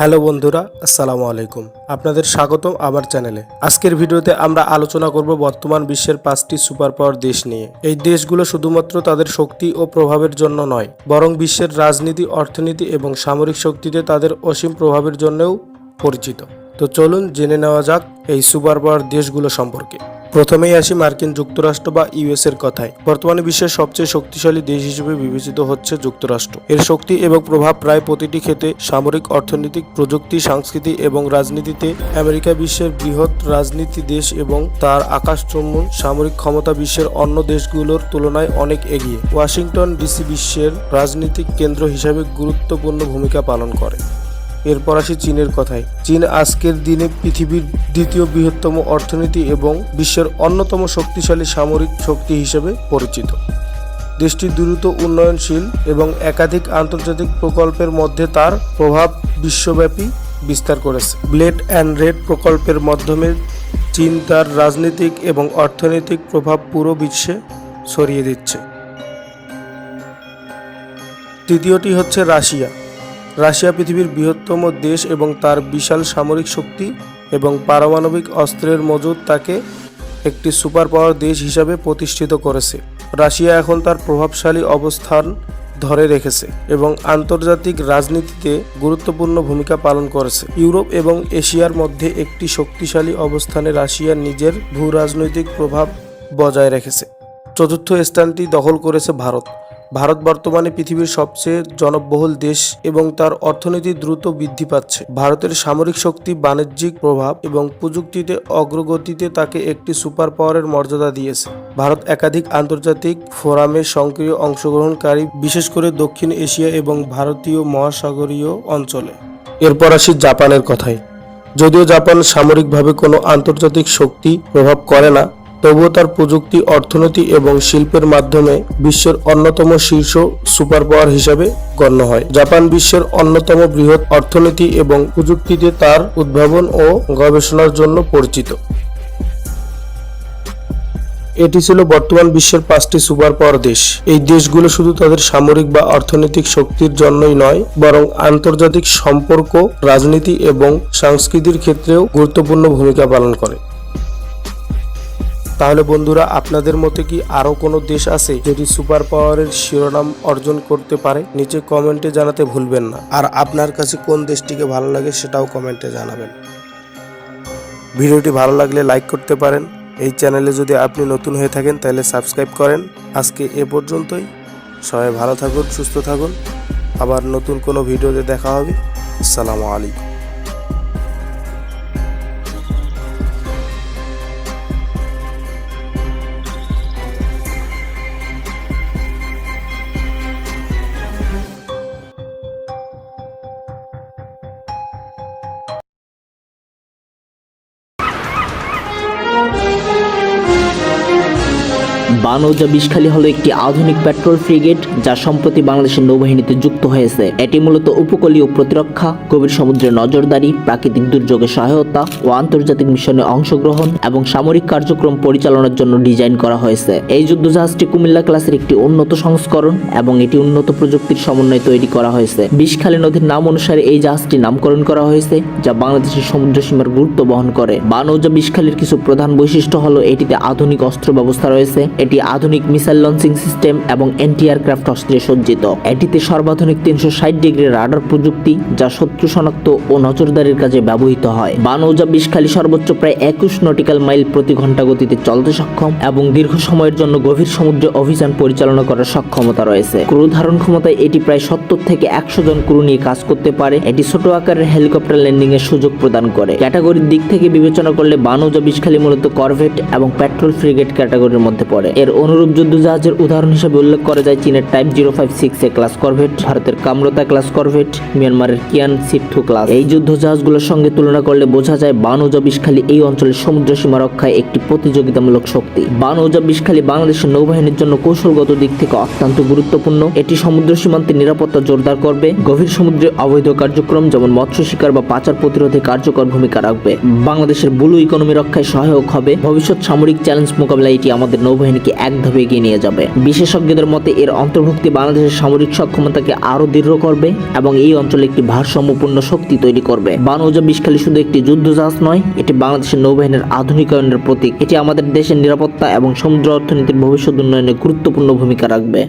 Hello বন্ধুরা, আসসালামু আলাইকুম। আপনাদের স্বাগতম আমার চ্যানেলে। আজকের ভিডিওতে আমরা আলোচনা করব বর্তমান বিশ্বের পাঁচটি সুপার পাওয়ার দেশ নিয়ে। এই দেশগুলো শুধুমাত্র তাদের শক্তি ও প্রভাবের জন্য নয়, বরং বিশ্বের রাজনীতি, অর্থনীতি এবং সামরিক শক্তিতে তাদের অসীম প্রভাবের জন্যও পরিচিত। তো চলুন জেনে নেওয়া যাক এই সুপার পাওয়ার দেশগুলো সম্পর্কে। প্রথমেই আসি মার্কিন যুক্তরাষ্ট্র বা ইউএস এর কথায়। বর্তমানে বিশ্বের সবচেয়ে শক্তিশালী দেশ হিসেবে বিবেচিত হচ্ছে যুক্তরাষ্ট্র। এর শক্তি এবং প্রভাব প্রায় প্রতিটি ক্ষেত্রে সামরিক, অর্থনৈতিক, প্রযুক্তি সংস্কৃতি এবং রাজনীতিতে আমেরিকা বিশ্বের বৃহৎ রাজনীতি দেশ এবং তার আকাশচুম্বন সামরিক ক্ষমতা বিশ্বের অন্য দেশগুলোর তুলনায় অনেক এগিয়ে। ওয়াশিংটন ডিসি বিশ্বের রাজনৈতিক কেন্দ্র হিসেবে গুরুত্বপূর্ণ ভূমিকা পালন করে। এরপর আসি চীনের কথায়। চীন আজকের দিনে পৃথিবীর দ্বিতীয় বৃহত্তম অর্থনীতি এবং বিশ্বের অন্যতম শক্তিশালী সামরিক শক্তি হিসেবে পরিচিত। দেশটি দ্রুত উন্নয়নশীল এবং একাধিক আন্তর্জাতিক প্রকল্পের মধ্যে তার প্রভাব বিশ্বব্যাপী বিস্তার করেছে। ব্লেড অ্যান্ড রেড প্রকল্পের মাধ্যমে চীন তার রাজনৈতিক এবং অর্থনৈতিক প্রভাব পুরো বিশ্বে ছড়িয়ে দিচ্ছে। তৃতীয়টি হচ্ছে রাশিয়া। রাশিয়া পৃথিবীর বৃহত্তম দেশ এবং তার বিশাল সামরিক শক্তি এবং পারমাণবিক অস্ত্রের মজুদ তাকে একটি সুপার পাওয়ার দেশ হিসাবে প্রতিষ্ঠিত করেছে। রাশিয়া এখন তার প্রভাবশালী অবস্থান ধরে রেখেছে এবং আন্তর্জাতিক রাজনীতিতে গুরুত্বপূর্ণ ভূমিকা পালন করেছে। ইউরোপ এবং এশিয়ার মধ্যে একটি শক্তিশালী অবস্থানে রাশিয়া নিজের ভূ রাজনৈতিক প্রভাব বজায় রেখেছে। চতুর্থ স্থানটি দখল করেছে ভারত। ভারত বর্তমানে পৃথিবীর সবচেয়ে জনবহুল দেশ এবং তার অর্থনীতি দ্রুত বৃদ্ধি পাচ্ছে। ভারতের সামরিক শক্তি বাণিজ্যিক প্রভাব এবং প্রযুক্তিতে অগ্রগতিতে তাকে একটি সুপার পাওয়ারের মর্যাদা দিয়েছে। ভারত একাধিক আন্তর্জাতিক ফোরামে সক্রিয় অংশগ্রহণকারী, বিশেষ করে দক্ষিণ এশিয়া এবং ভারতীয় মহাসাগরীয় অঞ্চলে। এরপর আসি জাপানের কথায়। যদিও জাপান সামরিকভাবে কোনো আন্তর্জাতিক শক্তি প্রভাব করে না তবুও তার প্রযুক্তি, অর্থনীতি এবং শিল্পের মাধ্যমে বিশ্বের অন্যতম শীর্ষ সুপার পাওয়ার হিসাবে গণ্য হয়। জাপান বিশ্বের অন্যতম বৃহৎ অর্থনীতি এবং প্রযুক্তিতে তার উদ্ভাবন ও গবেষণার জন্য পরিচিত। এটি ছিল বর্তমান বিশ্বের পাঁচটি সুপার পাওয়ার দেশ। এই দেশগুলো শুধু তাদের সামরিক বা অর্থনৈতিক শক্তির জন্যই নয়, বরং আন্তর্জাতিক সম্পর্ক, রাজনীতি এবং সংস্কৃতির ক্ষেত্রেও গুরুত্বপূর্ণ ভূমিকা পালন করে। তাহলে বন্ধুরা, আপনাদের মতে কি আরও কোনো দেশ আছে যদি সুপার পাওয়ারের শিরোনাম অর্জন করতে পারে? নিচে কমেন্টে জানাতে ভুলবেন না। আর আপনার কাছে কোন দেশটিকে ভালো লাগে সেটাও কমেন্টে জানাবেন। ভিডিওটি ভালো লাগলে লাইক করতে পারেন। এই চ্যানেলে যদি আপনি নতুন হয়ে থাকেন, তাহলে সাবস্ক্রাইব করেন। আজকে এ পর্যন্তই। সবাই ভালো থাকুন, সুস্থ থাকুন। আবার নতুন কোনো ভিডিওতে দেখা হবে। আসসালামু আলাইকুম। বানৌজা বিষখালী হলো একটি আধুনিক পেট্রোল ফ্রিগেট যা সম্প্রতি বাংলাদেশের নৌবাহিনীতে যুক্ত হয়েছে। এটি মূলত উপকূলীয় প্রতিরক্ষা, গভীর সমুদ্রে নজরদারি, প্রাকৃতিক দুর্যোগের সহায়তা ও আন্তর্জাতিক মিশনে অংশগ্রহণ এবং সামরিক কার্যক্রম পরিচালনার জন্য ডিজাইন করা হয়েছে। এই যুদ্ধজাহাজটি কুমিল্লা ক্লাসের একটি উন্নত সংস্করণ এবং এটি উন্নত প্রযুক্তির সমন্বয়ে তৈরি করা হয়েছে। বিষখালী নদীর নাম অনুসারে এই জাহাজটি নামকরণ করা হয়েছে, যা বাংলাদেশের সমুদ্র সীমার গুরুত্ব বহন করে। বানৌজা বিষখালীর কিছু প্রধান বৈশিষ্ট্য হলো এটিতে আধুনিক অস্ত্র ব্যবস্থা রয়েছে এটি আধুনিক মিসাইল লঞ্চিং সিস্টেম এবং এন্টি এয়ারক্রাফট অস্ত্রে সজ্জিত। এটিতে সর্বাধুনিক তিনশো ষাট ডিগ্রি রাডার প্রযুক্তি, যা শত্রু শনাক্ত ও নজরদারির কাজে ব্যবহৃত হয়। বানৌজা বিষখালী সর্বোচ্চ প্রায় একুশ নটিক্যাল মাইল প্রতি ঘণ্টা গতিতে চলতে সক্ষম এবং দীর্ঘ সময়ের জন্য গভীর সমুদ্রে অভিযান পরিচালনা করার সক্ষমতা রয়েছে। ক্রু ধারণ ক্ষমতায় এটি প্রায় সত্তর থেকে একশো জন ক্রু নিয়ে কাজ করতে পারে। এটি ছোট আকারের হেলিকপ্টার ল্যান্ডিং এর সুযোগ প্রদান করে। ক্যাটাগরির দিক থেকে বিবেচনা করলে বানৌজা বিষখালী মূলত করভেট এবং পেট্রোল ফ্রিগেট ক্যাটাগরির মধ্যে পড়ে। এর অনুরূপ যুদ্ধ জাহাজের উদাহরণ হিসেবে উল্লেখ করা যায় চীনের type zero five six A class corvette ভারতের কামরতা ক্লাস করভেট মিয়ানমারের কিয়ান সিটথু ক্লাস এই যুদ্ধ জাহাজগুলোর সঙ্গে তুলনা করলে বোঝা যায় বানৌজা বিষখালী এই অঞ্চলের সমুদ্র সীমা রক্ষায় একটি প্রতিযোগিতামূলক শক্তি। বানৌজা বিষখালী বাংলাদেশের নৌবাহিনীর জন্য কৌশলগত দিক থেকে অত্যন্ত গুরুত্বপূর্ণ। এটি সমুদ্র সীমান্তে নিরাপত্তা জোরদার করবে, গভীর সমুদ্রে অবৈধ কার্যক্রম যেমন মৎস্য শিকার বা পাচার প্রতিরোধে কার্যকর ভূমিকা রাখবে। বাংলাদেশের ব্লু ইকোনমি রক্ষায় সহায়ক হবে। ভবিষ্যৎ সামরিক চ্যালেঞ্জ মোকাবেলায় এটি আমাদের নৌবাহিনীকে দেশকে এক ধাপে এগিয়ে নিয়ে যাবে। বিশেষজ্ঞদের মতে, এর অন্তর্ভুক্তি বাংলাদেশের সামরিক সক্ষমতাকে আরও দৃঢ় করবে এবং এই অঞ্চলে একটি ভারসাম্যপূর্ণ শক্তি তৈরি করবে। বানৌজা বিষখালী শুধু একটি যুদ্ধজাহাজ নয়, এটি বাংলাদেশের নৌবাহিনীর আধুনিকায়নের প্রতীক। এটি আমাদের দেশের নিরাপত্তা এবং সমুদ্র অর্থনীতির ভবিষ্যৎ উন্নয়নে গুরুত্বপূর্ণ ভূমিকা রাখবে।